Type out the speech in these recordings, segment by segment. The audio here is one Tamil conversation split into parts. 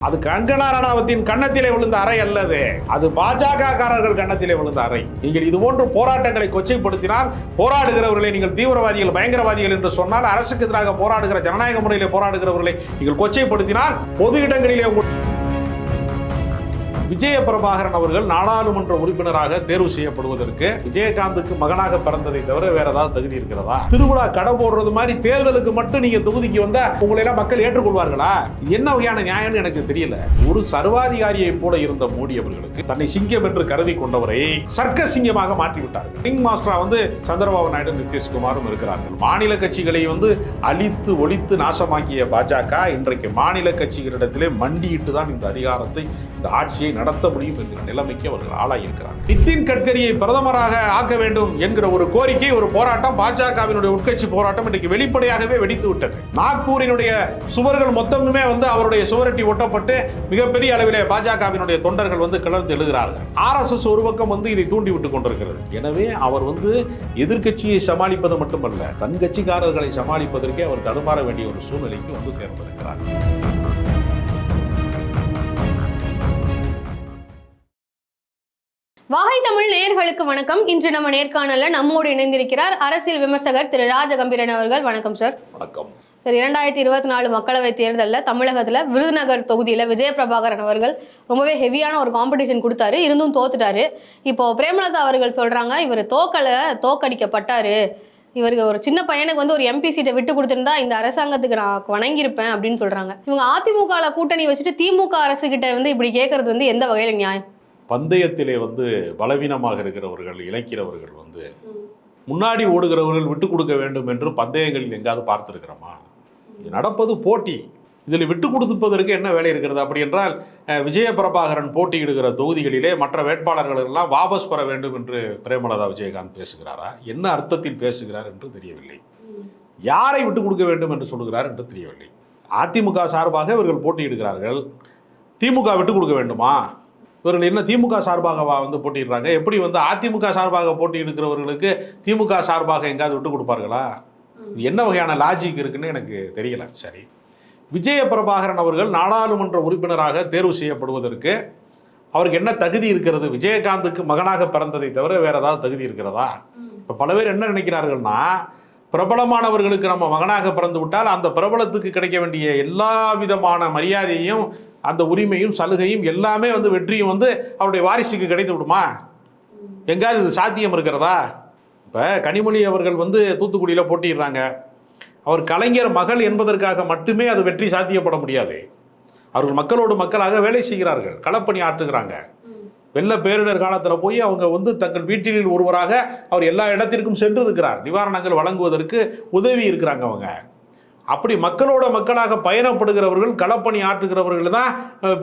அது கங்கனா ரணாவத்தின் கன்னத்திலே விழுந்த அறை அல்லது அது பாஜக காரர்கள் கன்னத்திலே விழுந்த அறை. நீங்கள் இது போன்ற போராட்டங்களை கொச்சைப்படுத்தினால் போராடுகிறவர்களை நீங்கள் தீவிரவாதிகள் பயங்கரவாதிகள் என்று சொன்னால் அரசுக்கு எதிராக போராடுகிற ஜனநாயக முறையிலே போராடுகிறவர்களை நீங்கள் கொச்சைப்படுத்தினால் பொது இடங்களிலே உங்கள் விஜய பிரபாகரன் அவர்கள் நாடாளுமன்ற உறுப்பினராக தேர்வு செய்யப்படுவதற்கு விஜயகாந்துக்கு மகனாக பிறந்ததை தவிர வேற ஏதாவது தகுதி இருக்கிறதா? திருவிழா கடை போடுறது மாதிரி தேர்தலுக்கு மட்டும் நீங்க தொகுதிக்கு வந்தா உங்களை எல்லாம் மக்கள் ஏற்றுக்கொள்வார்களா? என்ன வகையான நியாயம்னு எனக்கு தெரியல. ஒரு சர்வாதிகாரியை போல இருந்த மோடி அவர்களுக்கு தன்னை சிங்கம் என்று கருதி கொண்டவரை சர்க்க சிங்கமாக மாற்றிவிட்டார்கள். கிங் மாஸ்டரா வந்து சந்திரபாபு நாயுடு நிதிஷ்குமாரும் இருக்கிறார்கள். மாநில கட்சிகளை வந்து அழித்து ஒழித்து நாசமாக்கிய பாஜக இன்றைக்கு மாநில கட்சிகளிடத்திலே மண்டியிட்டு தான் இந்த அதிகாரத்தை இந்த ஆட்சியை நடத்த முடியும் என்கிற நிலைமைக்கு அவர்கள் ஆளாகியிருக்கிறார்கள் நிதின் கட்கரியை பிரதமராக ஆக்க வேண்டும் என்கிற ஒரு கோரிக்கை ஒரு போராட்டம் பாஜகவினுடைய உட்கட்சி போராட்டம் இன்றைக்கு வெளிப்படையாகவே வெடித்து விட்டது. நாக்பூரினுடைய சுவர்கள் மொத்தமுமே வந்து அவருடைய சுவரட்டி ஒட்டப்பட்டு மிகப்பெரிய அளவிலே பாஜகவினுடைய தொண்டர்கள் வந்து கிளர்ந்து எழுகிறார்கள். ஆர்எஸ்எஸ் ஒரு பக்கம் வந்து இதை தூண்டி விட்டு கொண்டிருக்கிறது. எனவே அவர் வந்து எதிர்க்கட்சியை சமாளிப்பது மட்டுமல்ல தன் கட்சிக்காரர்களை சமாளிப்பதற்கே அவர் தடுமாற வேண்டிய ஒரு சூழ்நிலைக்கு வந்து சேர்ந்திருக்கிறார். வாகை தமிழ் நேயர்களுக்கு வணக்கம். இன்று நம்ம நேர்காணல்ல நம்மோடு இணைந்திருக்கிறார் அரசியல் விமர்சகர் திரு ராஜகம்பீரன் அவர்கள். வணக்கம் சார். வணக்கம். சார் இரண்டாயிரத்தி இருபத்தி நாலு மக்களவைத் தேர்தலில் தமிழகத்தில் விருதுநகர் தொகுதியில் விஜயபிரபாகரன் அவர்கள் ரொம்பவே ஹெவியான ஒரு காம்படிஷன் கொடுத்தாரு. இருந்தும் தோத்துட்டாரு. இப்போ பிரேமலதா அவர்கள் சொல்றாங்க இவர் தோக்கலை தோக்கடிக்கப்பட்டாரு. இவருக்கு ஒரு சின்ன பையனுக்கு வந்து ஒரு எம்பி சீட்டை விட்டு கொடுத்திருந்தா இந்த அரசாங்கத்துக்கு நான் வணங்கியிருப்பேன் அப்படின்னு சொல்றாங்க. இவங்க அதிமுகவில் கூட்டணி வச்சுட்டு திமுக அரசு கிட்ட வந்து இப்படி கேட்கறது வந்து எந்த வகையில் நியாயம்? பந்தயத்திலே வந்து பலவீனமாக இருக்கிறவர்கள் இழைக்கிறவர்கள் வந்து முன்னாடி ஓடுகிறவர்கள் விட்டு கொடுக்க வேண்டும் என்று பந்தயங்களில் எங்காவது பார்த்திருக்கிறோமா? இது நடப்பது போட்டி. இதில் விட்டு கொடுப்பதற்கு என்ன வேலை இருக்கிறது? அப்படி என்றால் அஹ், விஜய பிரபாகரன் போட்டியிடுகிற தொகுதிகளிலே மற்ற வேட்பாளர்கள் எல்லாம் வாபஸ் பெற வேண்டும் என்று பிரேமலதா விஜயகாந்த் பேசுகிறாரா? என்ன அர்த்தத்தில் பேசுகிறார் என்று தெரியவில்லை. யாரை விட்டு கொடுக்க வேண்டும் என்று சொல்லுகிறார் என்று தெரியவில்லை. அதிமுக சார்பாக இவர்கள் போட்டியிடுகிறார்கள். திமுக விட்டு கொடுக்க வேண்டுமா? இவர்கள் என்ன திமுக சார்பாகவா வந்து போட்டியிடுறாங்க? எப்படி வந்து அதிமுக சார்பாக போட்டியிடுகிறவர்களுக்கு திமுக சார்பாக எங்காவது விட்டு கொடுப்பார்களா? என்ன வகையான லாஜிக் இருக்குன்னு எனக்கு தெரியல. சரி. விஜய பிரபாகரன் அவர்கள் நாடாளுமன்ற உறுப்பினராக தேர்வு செய்யப்படுவதற்கு அவருக்கு என்ன தகுதி இருக்கிறது? விஜயகாந்துக்கு மகனாக பிறந்ததை தவிர வேற ஏதாவது தகுதி இருக்கிறதா? இப்போ பல பேர் என்ன நினைக்கிறார்கள்னா பிரபலமானவர்களுக்கு நம்ம மகனாக பிறந்து விட்டால் அந்த பிரபலத்துக்கு கிடைக்க வேண்டிய எல்லா விதமான மரியாதையும் அந்த உரிமையும் சலுகையும் எல்லாமே வந்து வெற்றியும் வந்து அவருடைய வாரிசுக்கு கிடைத்து விடுமா? எங்காவது இது சாத்தியம் இருக்கிறதா? இப்போ கனிமொழி அவர்கள் வந்து தூத்துக்குடியில் போட்டிடுறாங்க அவர் கலைஞர் மகள் என்பதற்காக மட்டுமே அது வெற்றி சாத்தியப்பட முடியாது. அவர்கள் மக்களோடு மக்களாக வேலை செய்கிறார்கள் களப்பணி ஆற்றுகிறாங்க. வெள்ள பேரிடர் காலத்தில் போய் அவங்க வந்து தங்கள் வீட்டில் ஒருவராக அவர் எல்லா இடத்திற்கும் சென்று இருக்கிறார் நிவாரணங்கள் வழங்குவதற்கு உதவி இருக்கிறாங்க அவங்க. அப்படி மக்களோட மக்களாக பயணப்படுகிறவர்கள் களப்பணி ஆற்றுகிறவர்கள் தான்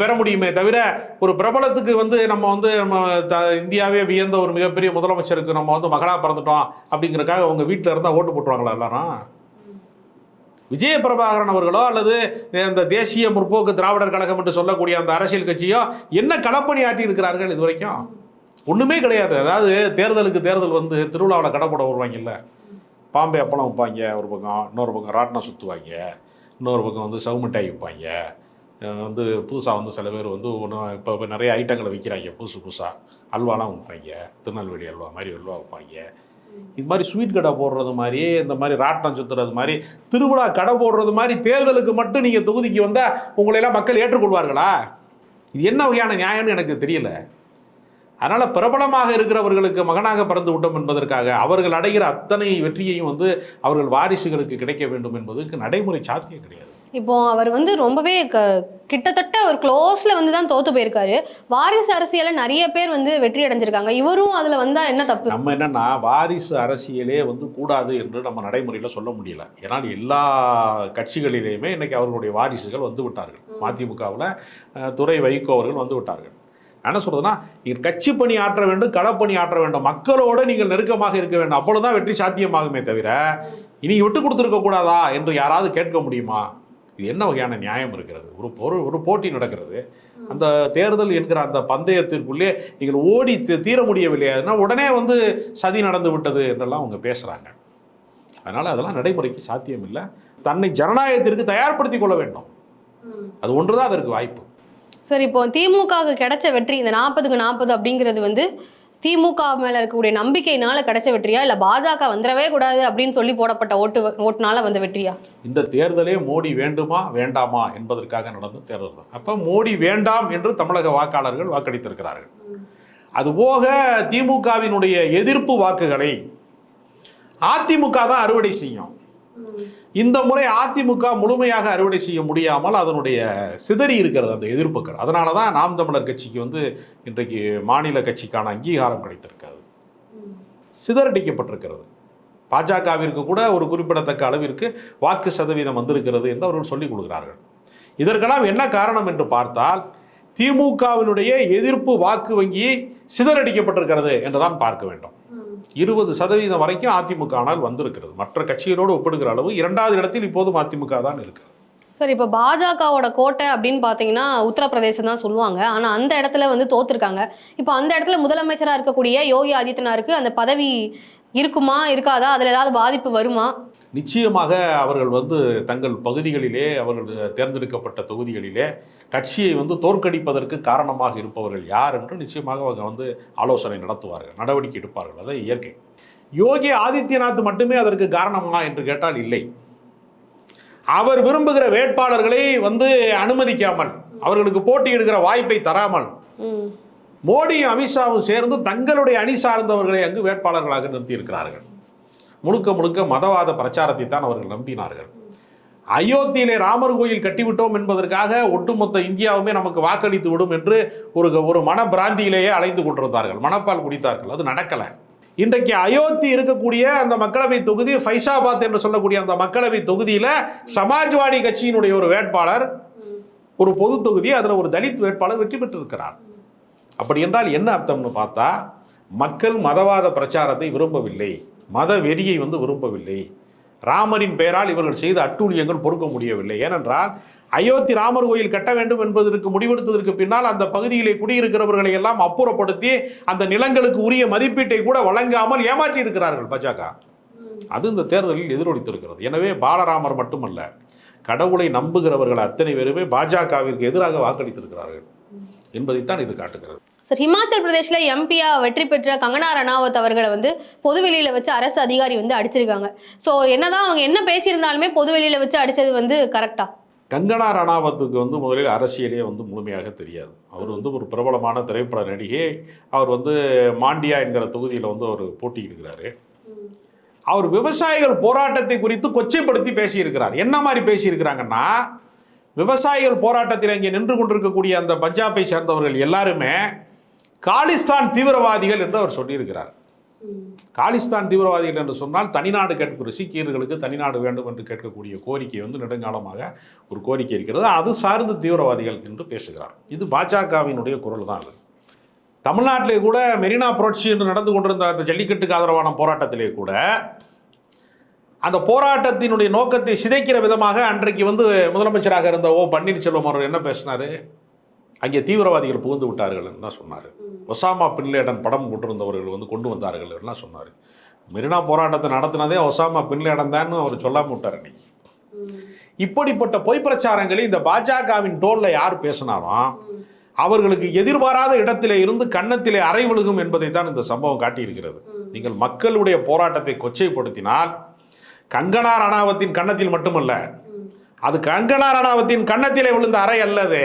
பெற முடியுமே தவிர ஒரு பிரபலத்துக்கு வந்து நம்ம வந்து நம்ம த இந்தியாவே வியந்த ஒரு மிகப்பெரிய முதலமைச்சருக்கு நம்ம வந்து மகளாக பிறந்துட்டோம் அப்படிங்கிறக்காக அவங்க வீட்டில் இருந்தால் ஓட்டு போட்டுருவாங்களா எல்லாரும்? விஜய பிரபாகரன் அவர்களோ அல்லது இந்த தேசிய முற்போக்கு திராவிடர் கழகம் என்று சொல்லக்கூடிய அந்த அரசியல் கட்சியோ என்ன களப்பணி ஆட்டி இருக்கிறார்கள் இது வரைக்கும் ஒன்றுமே கிடையாது. அதாவது தேர்தலுக்கு தேர்தல் வந்து திருவிழாவில் கடப்பட வருவாங்க வருவாங்கல்ல. பாம்பே அப்பளம் வைப்பாங்க ஒரு பக்கம் இன்னொரு பக்கம் ராட்டினம் சுற்றுவாங்க இன்னொரு பக்கம் வந்து சவு மிட்டாய் விற்பாங்க. வந்து புதுசாக வந்து சில பேர் வந்து ஒன்று இப்போ இப்போ நிறைய ஐட்டங்களை விற்கிறாங்க புதுசு புதுசாக அல்வாலாம் விற்பாங்க திருநெல்வேலி அல்வா மாதிரி அல்வா வைப்பாங்க இது மாதிரி ஸ்வீட் கடை போடுறது மாதிரி இந்த மாதிரி ராட்டினம் சுற்றுறது மாதிரி திருவிழா கடை போடுறது மாதிரி தேர்தலுக்கு மட்டும் நீங்கள் தொகுதிக்கு வந்தால் உங்களையெல்லாம் மக்கள் ஏற்றுக்கொள்வார்களா? இது என்ன வகையான நியாயம்னு எனக்கு தெரியல. அதனால் பிரபலமாக இருக்கிறவர்களுக்கு மகனாக பிறந்து விட்டோம் என்பதற்காக அவர்கள் அடைகிற அத்தனை வெற்றியையும் வந்து அவர்கள் வாரிசுகளுக்கு கிடைக்க வேண்டும் என்பதற்கு நடைமுறை சாத்தியம் கிடையாது. இப்போ அவர் வந்து ரொம்பவே க கிட்டத்தட்ட ஒரு க்ளோஸ்ல வந்து தான் தோத்து போயிருக்காரு. வாரிசு அரசியல நிறைய பேர் வந்து வெற்றி அடைஞ்சிருக்காங்க. இவரும் அதுல வந்தா என்ன தப்பு? நம்ம என்னன்னா வாரிசு அரசியலே வந்து கூடாது என்று நம்ம நடைமுறையில் சொல்ல முடியல. ஏன்னா எல்லா கட்சிகளிலேயுமே இன்னைக்கு அவர்களுடைய வாரிசுகள் வந்து விட்டார்கள். மதிமுகவில் துறை வைகோ அவர்கள் வந்து விட்டார்கள். என்ன சொல்றதுன்னா நீங்கள் கட்சி பணி ஆற்ற வேண்டும் களப்பணி ஆற்ற வேண்டும். மக்களோட நீங்கள் நெருக்கமாக இருக்க வேண்டும். அப்பொழுதுதான் வெற்றி சாத்தியமாகுமே தவிர இனி விட்டு கொடுத்துருக்க கூடாதா என்று யாராவது கேட்க முடியுமா? இது என்ன வகையான நியாயம் இருக்கிறது? ஒரு ஒரு ஒரு போட்டி நடக்கிறது. அந்த தேர்தல் என்கிற அந்த பந்தயத்திற்குள்ளே நீங்கள் ஓடி தீர முடியவில்லையா உடனே வந்து சதி நடந்து விட்டது என்றெல்லாம் அவங்க பேசுகிறாங்க அதனால் அதெல்லாம் நடைமுறைக்கு சாத்தியம் இல்லை தன்னை ஜனநாயகத்திற்கு தயார்படுத்திக் கொள்ள வேண்டும். அது ஒன்றுதான் அதற்கு வாய்ப்பு. சரி இப்போ திமுகவுக்கு கிடைச்ச வெற்றி இந்த நாற்பதுக்கு நாற்பது அப்படிங்கிறது வந்து திமுக மேல இருக்கக்கூடிய நம்பிக்கையினால கிடைச்ச வெற்றியா? இல்ல பாஜக வந்துடவே கூடாது அப்படின்னு சொல்லி போடப்பட்ட ஓட்டு ஓட்டுனால வந்த வெற்றியா? இந்த தேர்தலே மோடி வேண்டுமா வேண்டாமா என்பதற்காக நடந்த தேர்தல் தான். அப்போ மோடி வேண்டாம் என்று தமிழக வாக்காளர்கள் வாக்களித்திருக்கிறார்கள். அதுபோக திமுகவினுடைய எதிர்ப்பு வாக்குகளை அதிமுக தான் அறுவடை செய்யும். இந்த முறை அதிமுக முழுமையாக அறுவடை செய்ய முடியாமல் அதனுடைய சிதறி இருக்கிறது அந்த எதிர்ப்புகள் அதனால தான் நாம் தமிழர் கட்சிக்கு வந்து இன்றைக்கு மாநில கட்சிக்கான அங்கீகாரம் கிடைத்திருக்காது சிதறடிக்கப்பட்டிருக்கிறது. பாஜகவிற்கு கூட ஒரு குறிப்பிடத்தக்க அளவிற்கு வாக்கு சதவீதம் வந்திருக்கிறது என்று அவர்கள் சொல்லிக் கொடுக்கிறார்கள். இதற்கெல்லாம் என்ன காரணம் என்று பார்த்தால் திமுகவினுடைய எதிர்ப்பு வாக்கு வங்கி சிதறடிக்கப்பட்டிருக்கிறது என்றுதான் பார்க்க வேண்டும். இருபது சதவீதம் வரைக்கும் அதிமுக ஆனால் வந்திருக்கிறது. மற்ற கட்சிகளோடு ஒப்பிடுகிற அளவு இரண்டாவது இடத்தில் இப்போதும் அதிமுக தான் இருக்கிறது. சார் இப்போ பாஜகவோட கோட்டை அப்படின்னு பார்த்தீங்கன்னா உத்தரப்பிரதேசம் தான் சொல்லுவாங்க. ஆனால் அந்த இடத்துல வந்து தோத்துருக்காங்க. இப்போ அந்த இடத்துல முதலமைச்சராக இருக்கக்கூடிய யோகி ஆதித்யநாருக்கு அந்த பதவி இருக்குமா இருக்காதா? அதில் ஏதாவது பாதிப்பு வருமா? நிச்சயமாக அவர்கள் வந்து தங்கள் பகுதிகளிலே அவர்கள் தேர்ந்தெடுக்கப்பட்ட தொகுதிகளிலே கட்சியை வந்து தோற்கடிப்பதற்கு காரணமாக இருப்பவர்கள் யார் என்று நிச்சயமாக அவங்க வந்து ஆலோசனை நடத்துவார்கள் நடவடிக்கை எடுப்பார்கள். அது இயற்கை. யோகி ஆதித்யநாத் மட்டுமே அதற்கு காரணமா என்று கேட்டால் இல்லை. அவர் விரும்புகிற வேட்பாளர்களை வந்து அனுமதிக்காமல் அவர்களுக்கு போட்டியிடுகிற வாய்ப்பை தராமல் மோடியும் அமித்ஷாவும் சேர்ந்து தங்களுடைய அணி சார்ந்தவர்களை அங்கு வேட்பாளர்களாக நிறுத்தியிருக்கிறார்கள். முழுக்க முழுக்க மதவாத பிரச்சாரத்தை தான் அவர்கள் நம்பினார்கள். அயோத்தியிலே ராமர் கோயில் கட்டிவிட்டோம் என்பதற்காக ஒட்டுமொத்த இந்தியாவுமே நமக்கு வாக்களித்து விடும் என்று ஒரு ஒரு மன பிராந்தியிலேயே அலைந்து கொண்டிருந்தார்கள். மனப்பால் குடித்தார்கள். அது நடக்கலை. இன்றைக்கு அயோத்தி இருக்கக்கூடிய அந்த மக்களவை தொகுதி ஃபைசாபாத் என்று சொல்லக்கூடிய அந்த மக்களவை தொகுதியில் சமாஜ்வாடி கட்சியினுடைய ஒரு வேட்பாளர் ஒரு பொது தொகுதி அதில் ஒரு தலித் வேட்பாளர் வெற்றி பெற்றிருக்கிறார். அப்படி என்றால் என்ன அர்த்தம்னு பார்த்தா மக்கள் மதவாத பிரச்சாரத்தை விரும்பவில்லை. மத வெறியை வந்து விரும்பவில்லை. ராமரின் பெயரால் இவர்கள் செய்த அட்டூழியங்கள் பொறுக்க முடியவில்லை. ஏனென்றால் அயோத்தி ராமர் கோயில் கட்ட வேண்டும் என்பதற்கு முடிவெடுத்ததற்கு பின்னால் அந்த பகுதியிலே குடியிருக்கிறவர்களை எல்லாம் அப்புறப்படுத்தி அந்த நிலங்களுக்கு உரிய மதிப்பீட்டை கூட வழங்காமல் ஏமாற்றி இருக்கிறார்கள் பாஜக. அது இந்த தேர்தலில் எதிரொலித்திருக்கிறது. எனவே பாலராமர் மட்டுமல்ல கடவுளை நம்புகிறவர்கள் அத்தனை பேருமே பாஜகவிற்கு எதிராக வாக்களித்திருக்கிறார்கள் என்பதைத்தான் இது காட்டுகிறது. சார் ஹிமாச்சல் பிரதேஷில் எம்பியா வெற்றி பெற்ற கங்கனா ரணாவத் அவர்களை வந்து பொதுவெளியில் வச்சு அரசு அதிகாரி வந்து அடிச்சிருக்காங்க. ஸோ என்னதான் அவங்க என்ன பேசியிருந்தாலுமே பொதுவெளியில் வச்சு அடித்தது வந்து கரெக்டாக கங்கனா ரணாவத்துக்கு வந்து முதலில் அரசியலே வந்து முழுமையாக தெரியாது. அவர் வந்து ஒரு பிரபலமான திரைப்பட நடிகை. அவர் வந்து மாண்டியா என்கிற தொகுதியில் வந்து அவர் போட்டியிடுகிறாரு. அவர் விவசாயிகள் போராட்டத்தை குறித்து கொச்சைப்படுத்தி பேசியிருக்கிறார். என்ன மாதிரி பேசியிருக்கிறாங்கன்னா விவசாயிகள் போராட்டத்தில் அங்கே நின்று கொண்டிருக்கக்கூடிய அந்த பஞ்சாபை சேர்ந்தவர்கள் எல்லாருமே காலிஸ்தான் தீவிரவாதிகள் என்று அவர் சொல்லியிருக்கிறார். காலிஸ்தான் தீவிரவாதிகள் என்று சொன்னால் தனிநாடு கேட்கிற சீக்கியர்களுக்கு தனிநாடு வேண்டும் என்று கேட்கக்கூடிய கோரிக்கை வந்து நெடுங்காலமாக ஒரு கோரிக்கை இருக்கிறது. அது சார்ந்த தீவிரவாதிகள் என்று பேசுகிறார். இது பாஜகவினுடைய குரல் தான் அது. தமிழ்நாட்டிலே கூட மெரினா புரட்சி என்று நடந்து கொண்டிருந்த அந்த ஜல்லிக்கட்டுக்கு ஆதரவான போராட்டத்திலே கூட அந்த போராட்டத்தினுடைய நோக்கத்தை சிதைக்கிற விதமாக அன்றைக்கு வந்து முதலமைச்சராக இருந்த ஓ பன்னீர்செல்வம் அவர் என்ன பேசினாரு? அங்கே தீவிரவாதிகள் புகுந்து விட்டார்கள் தான் சொன்னார். ஒசாமா பின்லேடன் படம் கொண்டிருந்தவர்கள் வந்து கொண்டு வந்தார்கள் எல்லாம் சொன்னார். மெரினா போராட்டத்தை நடத்தினதே ஒசாமா பின்லேடன் தான் அவர் சொல்லாம விட்டார் அன்னைக்கு. இப்படிப்பட்ட பொய் பிரச்சாரங்களை இந்த பாஜகவின் டோல்ல யார் பேசினாலும் அவர்களுக்கு எதிர்பாராத இடத்திலே இருந்து கன்னத்திலே அறை விழுகும் என்பதை தான் இந்த சம்பவம் காட்டியிருக்கிறது. நீங்கள் மக்களுடைய போராட்டத்தை கொச்சைப்படுத்தினால் கங்கனா ரணாவத்தின் கன்னத்தில் மட்டுமல்ல அது கங்கனா ரணாவத்தின் கன்னத்திலே விழுந்த அறை அல்லது.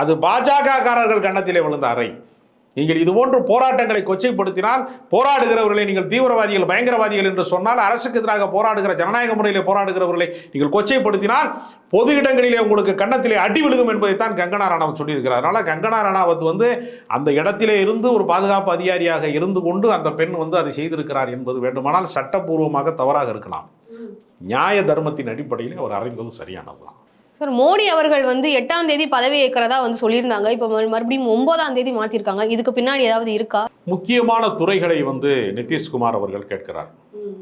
அது பாஜக காரர்கள் கன்னத்திலே விழுந்த அறை. நீங்கள் இது போன்ற போராட்டங்களை கொச்சைப்படுத்தினால் போராடுகிறவர்களை நீங்கள் தீவிரவாதிகள் பயங்கரவாதிகள் என்று சொன்னால் அரசுக்கு எதிராக போராடுகிற ஜனநாயக முறையிலே போராடுகிறவர்களை நீங்கள் கொச்சைப்படுத்தினால் பொது இடங்களிலே உங்களுக்கு கன்னத்திலே அடி விழுகும் என்பதைத்தான் கங்கனா ரணாவத் சொல்லியிருக்கிறார். அதனால கங்கனா ரணாவத் வந்து அந்த இடத்திலே இருந்து ஒரு பாதுகாப்பு அதிகாரியாக இருந்து கொண்டு அந்த பெண் வந்து அதை செய்திருக்கிறார் என்பது வேண்டுமானால் சட்டப்பூர்வமாக தவறாக இருக்கலாம். நியாய தர்மத்தின் அடிப்படையில் அவர் அறிந்தது சரியானதுதான். சார் மோடி அவர்கள் வந்து எட்டாம் தேதி பதவி ஏற்கிறதா வந்து சொல்லியிருந்தாங்க. இப்போ மறு- மறுபடியும் ஒன்பதாம் தேதி மாற்றிருக்காங்க இதுக்கு பின்னாடி ஏதாவது இருக்கா? முக்கியமான துறைகளை வந்து நிதிஷ்குமார் அவர்கள் கேட்கிறார்.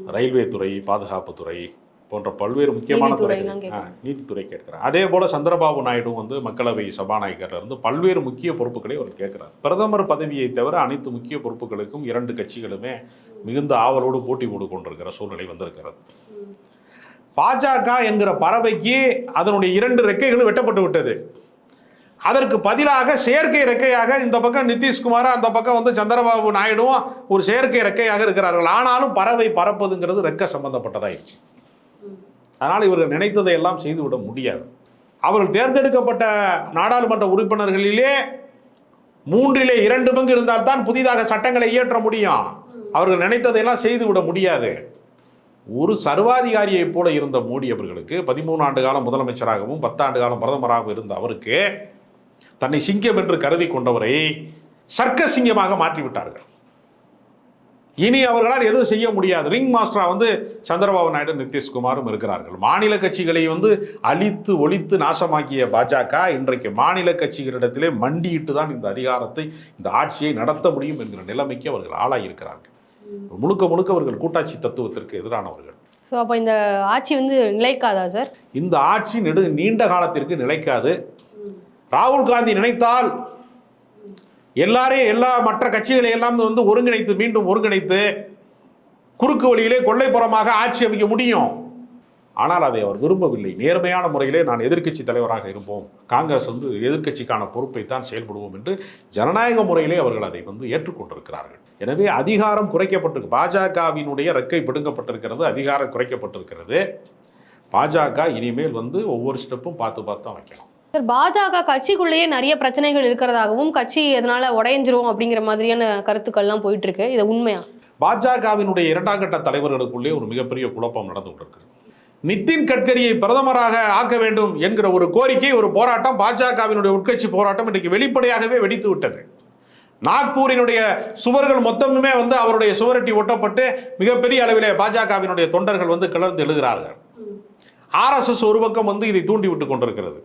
ரயில்வே துறை பாதுகாப்பு துறை போன்ற பல்வேறு முக்கியமான துறைகள். ஆ, நீதித்துறை கேட்கிறார். அதே போல சந்திரபாபு நாயுடு வந்து மக்களவை சபாநாயகர்ல இருந்து பல்வேறு முக்கிய பொறுப்புகளை அவர் கேட்கிறார். பிரதமர் பதவியை தவிர அனைத்து முக்கிய பொறுப்புகளுக்கும் இரண்டு கட்சிகளுமே மிகுந்த ஆவலோடு போட்டி போட்டு கொண்டிருக்கிற சூழ்நிலை வந்திருக்கிறது. பாஜக என்கிற பறவைக்கு அதனுடைய இரண்டு ரெக்கைகளும் வெட்டப்பட்டு விட்டது. அதற்கு பதிலாக செயற்கை ரெக்கையாக இந்த பக்கம் நிதிஷ்குமார் அந்த பக்கம் வந்து சந்திரபாபு நாயுடுவும் ஒரு செயற்கை ரெக்கையாக இருக்கிறார்கள். ஆனாலும் பறவை பறப்பதுங்கிறது ரெக்க சம்பந்தப்பட்டதாயிடுச்சு. அதனால் இவர்கள் நினைத்ததை எல்லாம் செய்துவிட முடியாது. அவர்கள் தேர்ந்தெடுக்கப்பட்ட நாடாளுமன்ற உறுப்பினர்களிலே மூன்றிலே இரண்டு பங்கு இருந்தால்தான் புதிதாக சட்டங்களை இயற்ற முடியும். அவர்கள் நினைத்ததையெல்லாம் செய்துவிட முடியாது. ஒரு சர்வாதிகாரியைப் போல இருந்த மோடி அவர்களுக்கு பதிமூணு ஆண்டு காலம் முதலமைச்சராகவும் பத்தாண்டு காலம் பிரதமராகவும் இருந்த அவருக்கு தன்னை சிங்கம் என்று கருதி கொண்டவரை சர்க்க சிங்கமாக மாற்றிவிட்டார்கள். இனி அவர்களால் எதுவும் செய்ய முடியாது. ரிங் மாஸ்டராக வந்து சந்திரபாபு நாயுடு நிதிஷ்குமாரும் இருக்கிறார்கள். மாநில கட்சிகளை வந்து அழித்து ஒழித்து நாசமாக்கிய பாஜக இன்றைக்கு மாநில கட்சிகளிடத்திலே மண்டியிட்டு தான் இந்த அதிகாரத்தை இந்த ஆட்சியை நடத்த முடியும் என்கிற நிலைமைக்கு அவர்கள் ஆளாகியிருக்கிறார்கள் முழுக்க முழுக்க அவர்கள் கூட்டாட்சி தத்துவத்திற்கு எதிரானவர்கள். ஸோ அப்போ இந்த ஆட்சி வந்து நிலைக்காதா சார் இந்த ஆட்சி நெடு நீண்ட காலத்திற்கு நிலைக்காது. ராகுல் காந்தி நினைத்தால் எல்லாரையும் எல்லா மற்ற கட்சிகளை எல்லாம் வந்து ஒருங்கிணைத்து மீண்டும் ஒருங்கிணைத்து குறுக்கு வழியிலே கொள்ளைப்புறமாக ஆட்சி அமைக்க முடியும். ஆனால் அதை அவர் விரும்பவில்லை. நேர்மையான முறையிலே நான் எதிர்க்கட்சி தலைவராக இருப்போம். காங்கிரஸ் வந்து எதிர்க்கட்சிக்கான பொறுப்பை தான் செயல்படுவோம் என்று ஜனநாயக முறையிலே அவர்கள் அதை வந்து ஏற்றுக்கொண்டிருக்கிறார்கள். எனவே அதிகாரம் குறைக்கப்பட்டிருக்கு பாஜகவினுடைய ரெக்கை பிடுங்கப்பட்டிருக்கிறது அதிகாரம் குறைக்கப்பட்டிருக்கிறது. பாஜக இனிமேல் வந்து ஒவ்வொரு ஸ்டெப்பும் பார்த்து பார்த்து தான் வைக்கணும். சார் பாஜக கட்சிக்குள்ளேயே நிறைய பிரச்சனைகள் இருக்கிறதாகவும் கட்சி அதனால உடைஞ்சிரும் அப்படிங்கிற மாதிரியான கருத்துக்கள்லாம் போயிட்டு இருக்கு. இது உண்மையா? பாஜகவினுடைய இரண்டாம் கட்ட தலைவர்களுக்குள்ளே ஒரு மிகப்பெரிய குழப்பம் நடந்து கொண்டிருக்கிறது. நிதின் கட்கரியை பிரதமராக ஆக்க வேண்டும் என்கிற ஒரு கோரிக்கை ஒரு போராட்டம் பாஜகவினுடைய உட்கட்சி போராட்டம் இன்றைக்கு வெளிப்படையாகவே வெடித்து விட்டது. நாக்பூரினுடைய சுவர்கள் மொத்தமுமே வந்து அவருடைய சுவரட்டி ஒட்டப்பட்டு மிகப்பெரிய அளவிலே பாஜகவினுடைய தொண்டர்கள் வந்து கிளர்ந்து எழுகிறார்கள். ஆர்எஸ்எஸ் ஒரு பக்கம் வந்து இதை தூண்டி விட்டு கொண்டிருக்கிறது.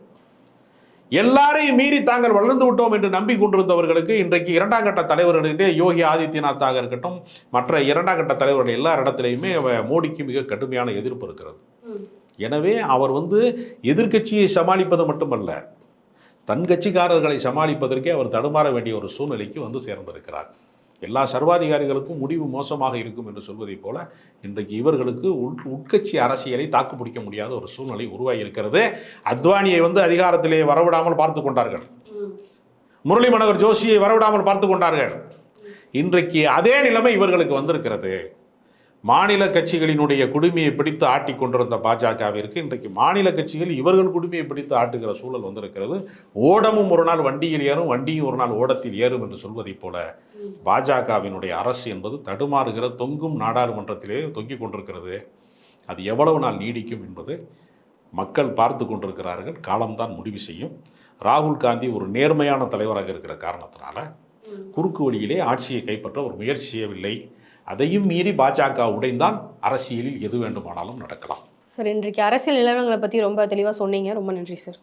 எல்லாரையும் மீறி தாங்கள் வளர்ந்து விட்டோம் என்று நம்பி கொண்டிருந்தவர்களுக்கு இன்றைக்கு இரண்டாம் கட்ட தலைவர்களிடையே யோகி ஆதித்யநாத்தாக இருக்கட்டும் மற்ற இரண்டாம் கட்ட தலைவர்கள் எல்லா இடத்துலையுமே மோடிக்கு மிக கடுமையான எதிர்ப்பு இருக்கிறது. எனவே அவர் வந்து எதிர்க்கட்சியை சமாளிப்பது மட்டுமல்ல தன் கட்சிக்காரர்களை சமாளிப்பதற்கே அவர் தடுமாற வேண்டிய ஒரு சூழ்நிலைக்கு வந்து சேர்ந்திருக்கிறார். எல்லா சர்வாதிகாரிகளுக்கும் முடிவு மோசமாக இருக்கும் என்று சொல்வதைப் போல இன்றைக்கு இவர்களுக்கு உள் உட்கட்சி அரசியலை தாக்கு பிடிக்க முடியாத ஒரு சூழ்நிலை உருவாகி இருக்கிறது அத்வானியை வந்து அதிகாரத்திலே வரவிடாமல் பார்த்து கொண்டார்கள். முரளி மனோகர் ஜோஷியை வரவிடாமல் பார்த்து கொண்டார்கள். இன்றைக்கு அதே நிலைமை இவர்களுக்கு வந்திருக்கிறது. மாநில கட்சிகளினுடைய குடுமையை பிடித்து ஆட்டி கொண்டிருந்த பாஜகவிற்கு இன்றைக்கு மாநில கட்சிகள் இவர்கள் குடுமையை பிடித்து ஆட்டுகிற சூழல் வந்திருக்கிறது. ஓடமும் ஒரு நாள் வண்டியில் ஏறும் வண்டியும் ஒரு நாள் ஓடத்தில் ஏறும் என்று சொல்வதைப் போல பாஜகவினுடைய அரசு என்பது தடுமாறுகிற தொங்கும் நாடாளுமன்றத்திலே தொங்கிக் கொண்டிருக்கிறது. அது எவ்வளவு நாள் நீடிக்கும் என்பது மக்கள் பார்த்து கொண்டிருக்கிறார்கள். காலம்தான் முடிவு செய்யும். ராகுல் காந்தி ஒரு நேர்மையான தலைவராக இருக்கிற காரணத்தினால குறுக்கு வழியிலே ஆட்சியை கைப்பற்ற ஒரு முயற்சி செய்யவில்லை. அதையும் மீறி பாஜக உடைந்தால் அரசியலில் எது வேண்டுமானாலும் நடக்கலாம். சார் இன்றைக்கு அரசியல் நிலவரங்களை பற்றி ரொம்ப தெளிவாக சொன்னீங்க. ரொம்ப நன்றி சார்.